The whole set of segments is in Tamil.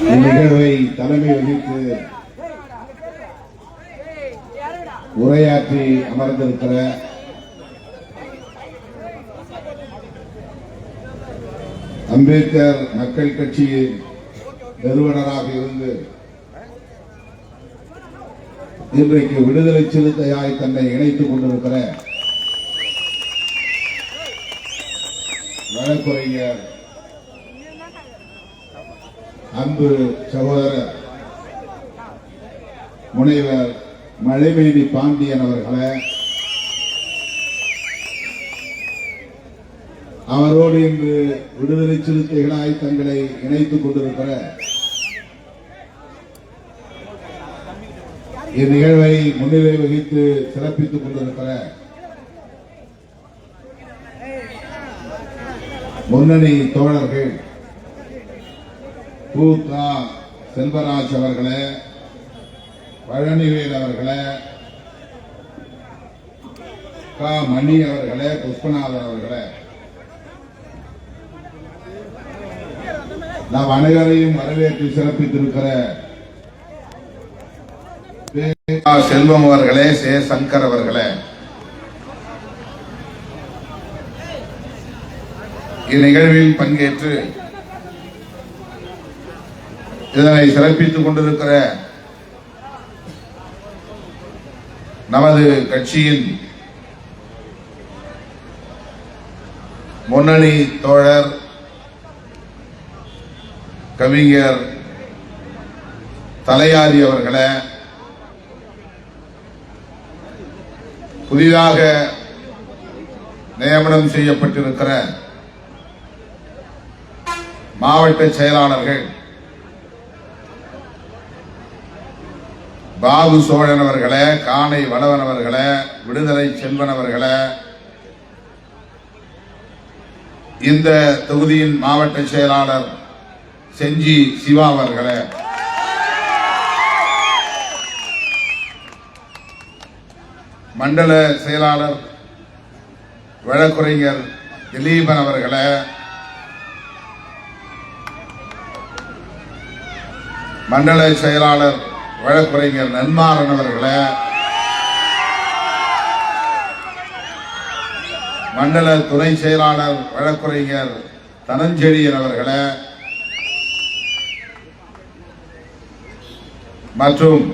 நிகழ்வை தலைமை வகித்து உரையாற்றி அமர்ந்திருக்கிற அம்பேத்கர் மக்கள் கட்சியின் நிறுவனராக இருந்து இன்றைக்கு விடுதலை சிறுத்தையாய் தன்னை இணைத்துக் கொண்டிருக்கிற வழக்குரைஞர் அன்பு சகோதரர் முனைவர் மழைமேனி பாண்டியன் அவர்களை அவரோடு இன்று விடுதலை சிறுத்தைகளாய் தங்களை இணைத்துக் கொண்டிருக்கிற இந்நிகழ்வை முன்னிலை வகித்து சிறப்பித்துக் கொண்டிருக்கிற முன்னணி தோழர்கள் கு. செல்வராஜ் அவர்களே பழனிவேல் அவர்களே க. மணி அவர்களே புஷ்பநாதன் அவர்களே. நாம் அனைவரையும் வரவேற்று சிறப்பித்திருக்கிற செல்வம் அவர்களே சே. சங்கர் அவர்களே. இந்நிகழ்வில் பங்கேற்று இதனை சிறப்பித்துக் கொண்டிருக்கிற நமது கட்சியின் முன்னணி தோழர் கவிஞர் தலையாரி அவர்களை புதிதாக நியமனம் செய்யப்பட்டிருக்கிற மாவட்ட செயலாளர்கள் பாபு சோழன் அவர்களே காணை வளவன் அவர்களே விடுதலை செல்வன் அவர்களே இந்த தொகுதியின் மாவட்ட செயலாளர் செஞ்சி சிவா அவர்களே. மண்டல செயலாளர் வழக்குரைஞர் திலீபன் அவர்களே. மண்டல செயலாளர் வழக்குரைஞர் நன்மாறன் அவர்களை. மண்டல துணை செயலாளர் வழக்குரைஞர் தனஞ்செழியன் அவர்களை. மற்றும்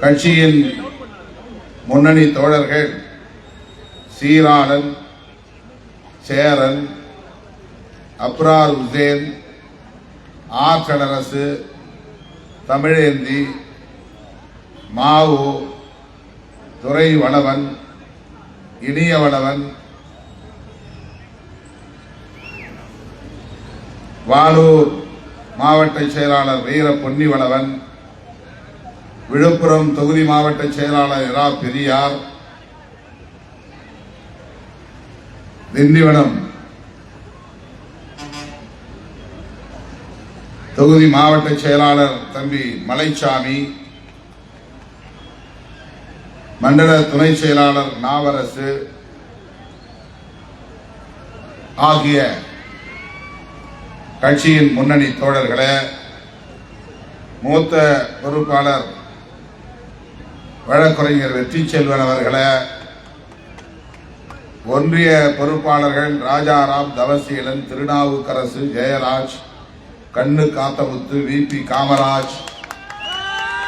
கட்சியின் முன்னணி தோழர்கள் சீராளன் சேரன் அப்ரார் உசேன் ஆற்றலரசு தமிழேந்தி மாவு துறை வளவன் இனிய வளவன் வாலூர் மாவட்ட செயலாளர் வீர பொன்னி வளவன் விழுப்புரம் தொகுதி மாவட்ட செயலாளர் இரா பெரியார் திண்டிவனம் தொகுதி மாவட்ட செயலாளர் தம்பி மலைச்சாமி மண்டல துணை செயலாளர் நாவரசு ஆகிய கட்சியின் முன்னணி தோழர்களே மூத்த பொறுப்பாளர் வழக்குரைஞர் வெற்றி செல்வன் அவர்களே ஒன்றிய பொறுப்பாளர்கள் ராஜாராம் தவசீலன் திருநாவுக்கரசு ஜெயராஜ் கண்ணு காத்தமுத்து வி பி காமராஜ்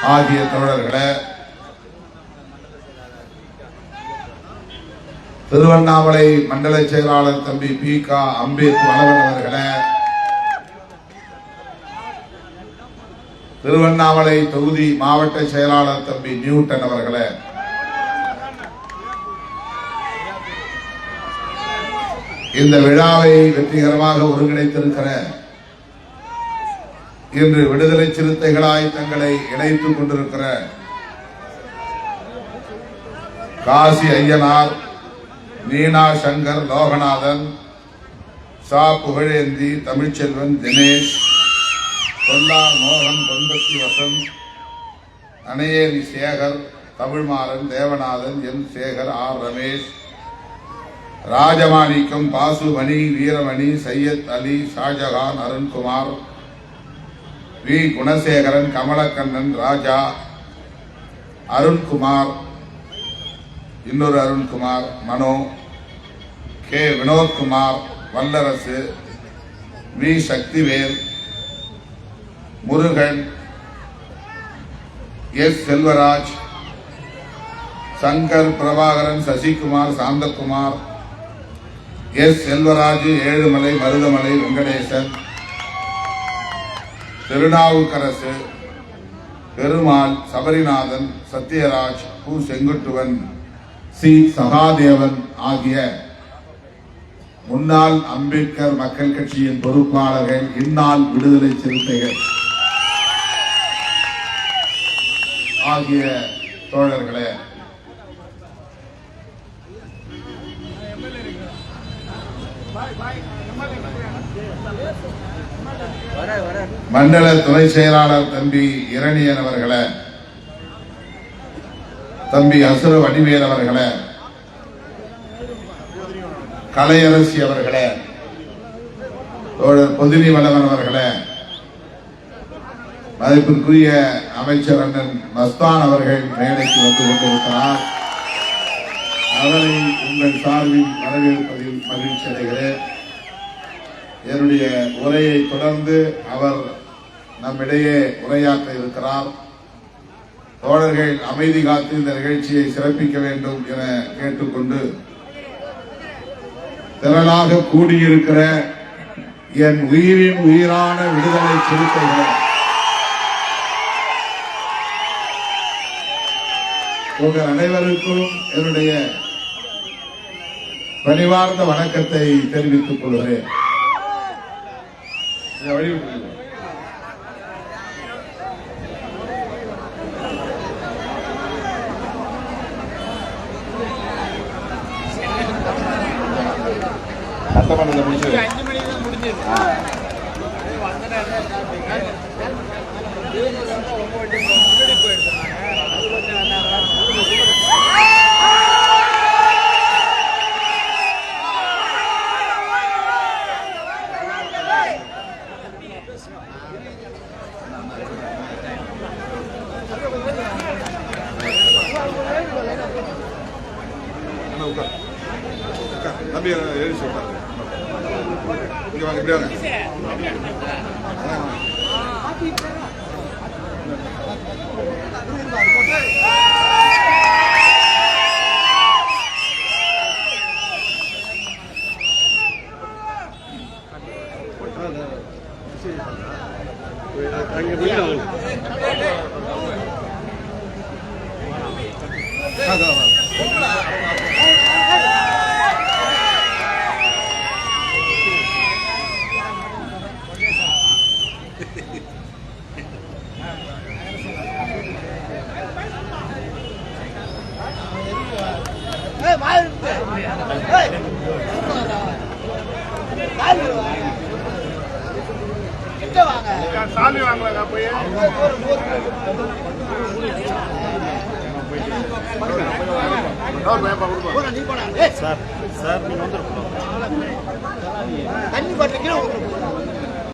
ஆகிய தோழர்களே திருவண்ணாமலை மண்டல செயலாளர் தம்பி பி கா அம்பேத் வளவன் அவர்களே திருவண்ணாமலை தொகுதி மாவட்ட செயலாளர் தம்பி நியூட்டன் அவர்களே இந்த விழாவை வெற்றிகரமாக ஒருங்கிணைத்திருக்கிற இன்று விடுதலை சிறுத்தைகளாய் தங்களை இணைத்துக் கொண்டிருக்கிற காசி ஐயனார் மீனா சங்கர் லோகநாதன் சா புகழேந்தி தமிழ்ச்செல்வன் தினேஷ் கொல்லார் மோகன் Ponpathi Vasanth Anaiyeri Sekar Tamilmaran Devanathan N Sekar R Ramesh Rajamanickam Pasumani Veeramani Syed Ali Shahjahan Arunkumar V. Gunasekaran Kamalakannan Raja. Arunkumar. இன்னொரு Arunkumar Mano. K. Vinothkumar Vallarasu. V. Sakthivel. Murugan. S. Selvaraj. Shankar Prabhakaran Sasikumar Santhakumar. S. Selvaraj Ezhumalai Maruthamalai Venkatesan. Thirunavukkarasu Perumal Sabarinathan Sathyaraj கு செங்குட்டுவன் சி. சகாதேவன் ஆகிய முன்னாள் அம்பேத்கர் மக்கள் கட்சியின் பொறுப்பாளர்கள் இந்நாள் விடுதலை சிறுத்தைகள் ஆகிய தோழர்களே மண்டல துணை செயலாளர் தம்பி இரணியன் அவர்களை தம்பி அசுர வடிவேல் அவர்களை கலையரசி அவர்களை தோழர் பொதினி வளவன் அவர்களை மதிப்பிற்குரிய அமைச்சர் அண்ணன் மஸ்தான் அவர்கள் மேடைக்கு வந்து கொண்டிருக்கிறார். அவரை உங்கள் சார்பில் வரவேற்பதில் மகிழ்ச்சி அடைகிறேன். என்னுடைய உரையை தொடர்ந்து அவர் நம்மிடையே உரையாற்ற இருக்கிறார். தோழர்கள் அமைதி காத்து இந்த நிகழ்ச்சியை சிறப்பிக்க வேண்டும் என கேட்டுக்கொண்டு திரளாக கூடியிருக்கிற என் உயிரின் உயிரான விடுதலை சிறுத்தைகள் உங்கள் அனைவருக்கும் என்னுடைய பணிவார்ந்த வணக்கத்தை தெரிவித்துக் கொள்கிறேன். சட்டமன்றத்தை முடிச்சு அஞ்சு மணிக்கு தான் முடிஞ்சது அண்ணா, உட்கார். உட்கார். தம்பி எழுதி சொல்றாரு இங்க வாங்க இப்படி வாங்க அண்ணா, வாங்க. சாமி வாங்கலாங்க போய்? சார் சார் நீங்க வந்துருக்கணும் தண்ணி பாட்டில்